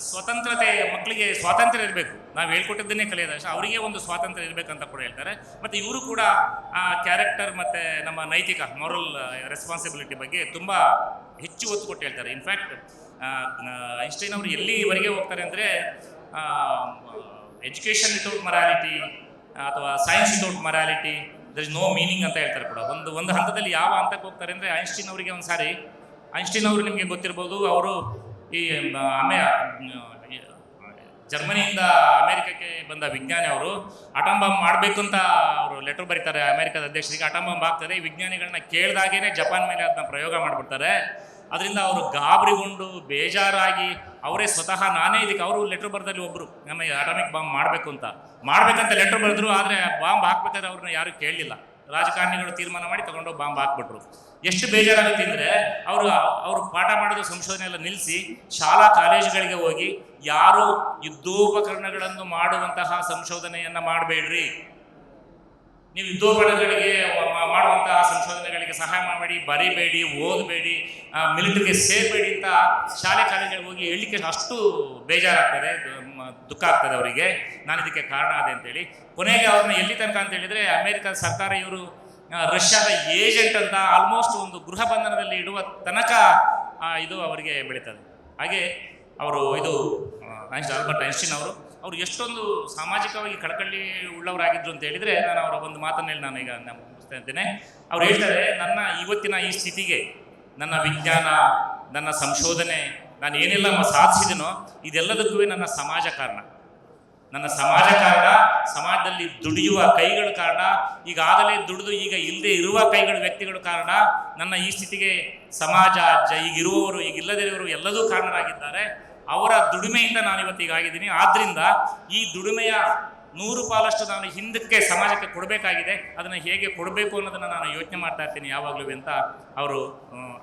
ಸ್ವತಂತ್ರತೆ ಮಕ್ಕಳಿಗೆ ಸ್ವಾತಂತ್ರ್ಯ ಇರಬೇಕು. ನಾವು ಹೇಳ್ಕೊಟ್ಟಿದ್ದನ್ನೇ ಕಲಿಯೋದ ಅವರಿಗೆ ಒಂದು ಸ್ವಾತಂತ್ರ್ಯ ಇರಬೇಕಂತ ಕೂಡ ಹೇಳ್ತಾರೆ. ಮತ್ತು ಇವರು ಕೂಡ ಕ್ಯಾರೆಕ್ಟರ್ ಮತ್ತು ನಮ್ಮ ನೈತಿಕ ಮೊರಲ್ ರೆಸ್ಪಾನ್ಸಿಬಿಲಿಟಿ ಬಗ್ಗೆ ತುಂಬ ಹೆಚ್ಚು ಒತ್ತು ಕೊಟ್ಟು ಹೇಳ್ತಾರೆ. ಇನ್ಫ್ಯಾಕ್ಟ್ ಐನ್ಸ್ಟೈನ್ ಅವರು ಎಲ್ಲಿವರೆಗೆ ಹೋಗ್ತಾರೆ ಅಂದರೆ ಎಜುಕೇಷನ್ ವಿತೌಟ್ ಮರಾಲಿಟಿ ಅಥವಾ science without morality there is no meaning ಅಂತ ಹೇಳ್ತಾರೆ ಕೂಡ. ಒಂದು ಒಂದು ಹಂತದಲ್ಲಿ ಯಾವ ಹಂತಕ್ಕೆ ಹೋಗ್ತಾರೆ ಅಂದರೆ ಐನ್ಸ್ಟೀನ್ ಅವರಿಗೆ ಒಂದು ಸಾರಿ ಐನ್ಸ್ಟೀನ್ ಅವರು ನಿಮಗೆ ಗೊತ್ತಿರ್ಬೋದು, ಅವರು ಈ ಅಮೆ ಜರ್ಮನಿಯಿಂದ ಅಮೆರಿಕಕ್ಕೆ ಬಂದ ವಿಜ್ಞಾನಿ ಅವರು ಅಟಮ್ ಬಾಂಬ್ ಮಾಡಬೇಕು ಅಂತ ಅವರು ಲೆಟರ್ ಬರೀತಾರೆ, ಅಮೆರಿಕದ ಅಧ್ಯಕ್ಷರಿಗೆ ಅಟಮ್ ಬಾಂಬ್ ಆಗ್ತದೆ ವಿಜ್ಞಾನಿಗಳನ್ನ ಕೇಳಿದಾಗೇನೆ ಜಪಾನ್ ಮೇಲೆ ಅದನ್ನ ಪ್ರಯೋಗ ಮಾಡಿಬಿಡ್ತಾರೆ. ಅದರಿಂದ ಅವರು ಗಾಬರಿಗೊಂಡು ಬೇಜಾರಾಗಿ, ಅವರೇ ಸ್ವತಃ ನಾನೇ ಇದಕ್ಕೆ, ಅವರು ಲೆಟರ್ ಬರೆದಲ್ಲಿ ಒಬ್ಬರು ನಮ್ಮ ಅಟಾಮಿಕ್ ಬಾಂಬ್ ಮಾಡಬೇಕು ಅಂತ. ಮಾಡಬೇಕಂತ ಲೆಟರ್ ಬರೆದ್ರು, ಆದರೆ ಬಾಂಬ್ ಹಾಕ್ಬೇಕಾದ್ರೆ ಅವ್ರನ್ನ ಯಾರು ಕೇಳಲಿಲ್ಲ. ರಾಜಕಾರಣಿಗಳು ತೀರ್ಮಾನ ಮಾಡಿ ತಗೊಂಡು ಬಾಂಬ್ ಹಾಕ್ಬಿಟ್ರು. ಎಷ್ಟು ಬೇಜಾರಾಗುತ್ತೆ ಅಂದರೆ, ಅವರು ಅವರು ಪಾಠ ಮಾಡಿದ ಸಂಶೋಧನೆ ಎಲ್ಲ ನಿಲ್ಲಿಸಿ ಶಾಲಾ ಕಾಲೇಜುಗಳಿಗೆ ಹೋಗಿ, ಯಾರು ಯುದ್ಧೋಪಕರಣಗಳನ್ನು ಮಾಡುವಂತಹ ಸಂಶೋಧನೆಯನ್ನು ಮಾಡಬೇಡ್ರಿ. ನೀವು ಯುದ್ಧೋಪಣಗಳಿಗೆ ಮಾಡುವಂತಹ ಸಂಶೋಧನೆಗಳಿಗೆ ಸಹಾಯ ಮಾಡಬೇಡಿ ಬರಿಬೇಡಿ, ಓದಬೇಡಿ ಮಿಲಿಟರಿಗೆ ಸೇರಬೇಡಿ ಅಂತ ಶಾಲೆ ಕಾಲೇಜುಗಳಿಗೆ ಹೋಗಿ ಹೇಳಲಿಕ್ಕೆ ಅಷ್ಟು ಬೇಜಾರಾಗ್ತದೆ ದುಃಖ ಆಗ್ತದೆ ಅವರಿಗೆ. ನಾನು ಇದಕ್ಕೆ ಕಾರಣ ಅದೇ ಅಂತೇಳಿ. ಕೊನೆಗೆ ಅವ್ರನ್ನ ಎಲ್ಲಿ ತನಕ ಅಂತ ಹೇಳಿದರೆ, ಅಮೆರಿಕದ ಸರ್ಕಾರ ಇವರು ರಷ್ಯಾದ ಏಜೆಂಟ್ ಅಂತ ಆಲ್ಮೋಸ್ಟ್ ಒಂದು ಗೃಹ ಬಂಧನದಲ್ಲಿ ಇಡುವ ತನಕ ಇದು ಅವರಿಗೆ ಬೆಳೀತದೆ. ಹಾಗೆ, ಅವರು ಇದು ಆಲ್ಬರ್ಟ್ ಐನ್ಸ್ಟೀನ್ ಅವರು ಅವರು ಎಷ್ಟೊಂದು ಸಾಮಾಜಿಕವಾಗಿ ಕಳಕಳಿ ಉಳ್ಳವರಾಗಿದ್ರು ಅಂತ ಹೇಳಿದ್ರೆ ನಾನು ಅವರ ಒಂದು ಮಾತನ್ನ ಹೇಳಿ ನಾನು ಈಗ ಮುಗಿಸ್ತಾ ಇದ್ದೇನೆ ಅವ್ರು ಹೇಳ್ತಾರೆ ನನ್ನ ಇವತ್ತಿನ ಈ ಸ್ಥಿತಿಗೆ ನನ್ನ ವಿಜ್ಞಾನ ನನ್ನ ಸಂಶೋಧನೆ ನಾನು ಏನೆಲ್ಲ ಸಾಧಿಸಿದನೋ ಇದೆಲ್ಲದಕ್ಕೂ ನನ್ನ ಸಮಾಜ ಕಾರಣ. ನನ್ನ ಸಮಾಜ ಕಾರಣ ಸಮಾಜದಲ್ಲಿ ದುಡಿಯುವ ಕೈಗಳ ಕಾರಣ ಈಗಾಗಲೇ ದುಡಿದು ಈಗ ಇಲ್ಲದೆ ಇರುವ ಕೈಗಳ ವ್ಯಕ್ತಿಗಳ ಕಾರಣ ನನ್ನ ಈ ಸ್ಥಿತಿಗೆ ಸಮಾಜ ಈಗಿರುವವರು ಈಗ ಇರುವವರು ಈಗ ಇಲ್ಲದಿರುವವರು ಎಲ್ಲದೂ ಕಾರಣರಾಗಿದ್ದಾರೆ. ಅವರ ದುಡಿಮೆಯಿಂದ ನಾನು ಇವತ್ತು ಈಗ ಆಗಿದ್ದೀನಿ. ಆದ್ರಿಂದ ಈ ದುಡಿಮೆಯ ನೂರು ಪಾಲಷ್ಟು ನಾನು ಹಿಂದಕ್ಕೆ ಸಮಾಜಕ್ಕೆ ಕೊಡಬೇಕಾಗಿದೆ. ಅದನ್ನು ಹೇಗೆ ಕೊಡಬೇಕು ಅನ್ನೋದನ್ನು ನಾನು ಯೋಚನೆ ಮಾಡ್ತಾ ಇರ್ತೀನಿ ಯಾವಾಗಲೂ ಅಂತ ಅವರು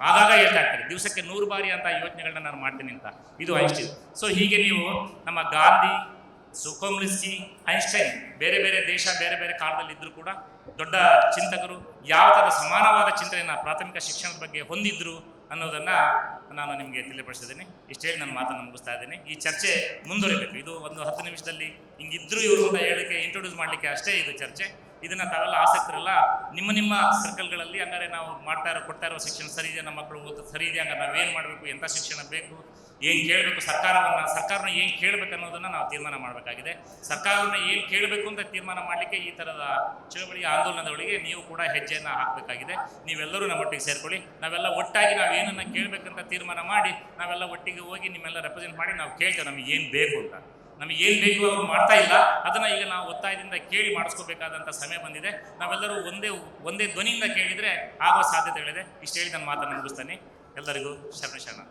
ಆಗಾಗ ಹೇಳ್ತಾ ಇರ್ತಾರೆ. ದಿವಸಕ್ಕೆ ನೂರು ಬಾರಿ ಅಂತ ಯೋಚನೆಗಳನ್ನ ನಾನು ಮಾಡ್ತೀನಿ ಅಂತ. ಇದು ಐನ್ಸ್ಟೈನ್. ಸೊ ಹೀಗೆ ನೀವು ನಮ್ಮ ಗಾಂಧಿ, ಸುಕೋಮ್ಲಿಸ್ಕಿ, ಐನ್ಸ್ಟೈನ್ ಬೇರೆ ಬೇರೆ ದೇಶ ಬೇರೆ ಬೇರೆ ಕಾಲದಲ್ಲಿ ಇದ್ದರೂ ಕೂಡ ದೊಡ್ಡ ಚಿಂತಕರು ಯಾವ ಥರ ಸಮಾನವಾದ ಚಿಂತನೆಯನ್ನು ಪ್ರಾಥಮಿಕ ಶಿಕ್ಷಣದ ಬಗ್ಗೆ ಹೊಂದಿದ್ರು ಅನ್ನೋದನ್ನ ನಾನು ನಿಮಗೆ ತಿಳಿಪಡಿಸಿದ್ದೀನಿ. ಇಷ್ಟು ಹೇಳಿ ನನ್ನ ಮಾತನ್ನು ಮುಗಿಸ್ತಾ ಇದ್ದೀನಿ. ಈ ಚರ್ಚೆ ಮುಂದುವರಿಬೇಕು. ಇದು ಒಂದು ಹತ್ತು ನಿಮಿಷದಲ್ಲಿ ಹಿಂಗಿದ್ರು ಇವರು ಅಂತ ಹೇಳಕ್ಕೆ ಇಂಟ್ರೊಡ್ಯೂಸ್ ಮಾಡಲಿಕ್ಕೆ ಅಷ್ಟೇ ಇದು ಚರ್ಚೆ. ಇದನ್ನ ತಾವೆಲ್ಲ ಆಸಕ್ತರಲ್ಲ, ನಿಮ್ಮ ನಿಮ್ಮ ಸರ್ಕಲ್ಗಳಲ್ಲಿ ಹಂಗಾರೆ ನಾವು ಮಾಡ್ತಾ ಇರೋ, ಕೊಡ್ತಾ ಇರೋ ಶಿಕ್ಷಣ ಸರಿ ಇದೆ ನಮ್ಮ ಮಕ್ಕಳು ಓದು ಸರಿ ಇದೆ ಹಂಗಾರೆ ನಾವೇನು ಮಾಡಬೇಕು? ಎಂಥ ಶಿಕ್ಷಣ ಬೇಕು? ಏನು ಕೇಳಬೇಕು ಸರ್ಕಾರವನ್ನು, ಸರ್ಕಾರನ ಏನು ಕೇಳಬೇಕು ಅನ್ನೋದನ್ನು ನಾವು ತೀರ್ಮಾನ ಮಾಡಬೇಕಾಗಿದೆ. ಸರ್ಕಾರವನ್ನು ಏನು ಕೇಳಬೇಕು ಅಂತ ತೀರ್ಮಾನ ಮಾಡಲಿಕ್ಕೆ ಈ ಥರದ ಚಳವಳಿ ಆಂದೋಲನದೊಳಗೆ ನೀವು ಕೂಡ ಹೆಜ್ಜೆಯನ್ನು ಹಾಕಬೇಕಾಗಿದೆ. ನೀವೆಲ್ಲರೂ ನಮ್ಮೊಟ್ಟಿಗೆ ಸೇರಿಕೊಳ್ಳಿ. ನಾವೆಲ್ಲ ಒಟ್ಟಾಗಿ ನಾವು ಏನನ್ನು ಕೇಳಬೇಕಂತ ತೀರ್ಮಾನ ಮಾಡಿ, ನಾವೆಲ್ಲ ಒಟ್ಟಿಗೆ ಹೋಗಿ ನಿಮ್ಮೆಲ್ಲ ರೆಪ್ರೆಸೆಂಟ್ ಮಾಡಿ ನಾವು ಕೇಳ್ತೇವೆ ನಮಗೆ ಏನು ಬೇಕು ಅಂತ. ನಮಗೆ ಏನು ಬೇಕು ಅವರು ಮಾಡ್ತಾ ಇಲ್ಲ. ಅದನ್ನ ಈಗ ನಾವು ಒತ್ತಾಯದಿಂದ ಕೇಳಿ ಮಾಡಿಸ್ಕೋಬೇಕಾದಂಥ ಸಮಯ ಬಂದಿದೆ. ನಾವೆಲ್ಲರೂ ಒಂದೇ ಒಂದೇ ಧ್ವನಿಯಿಂದ ಕೇಳಿದರೆ ಆಗೋ ಸಾಧ್ಯತೆಗಳಿದೆ. ಇಷ್ಟು ಹೇಳಿ ನನ್ನ ಮಾತನ್ನು ಮುಗಿಸ್ತಾನೆ. ಎಲ್ಲರಿಗೂ ಶರಣ ಶರಣ.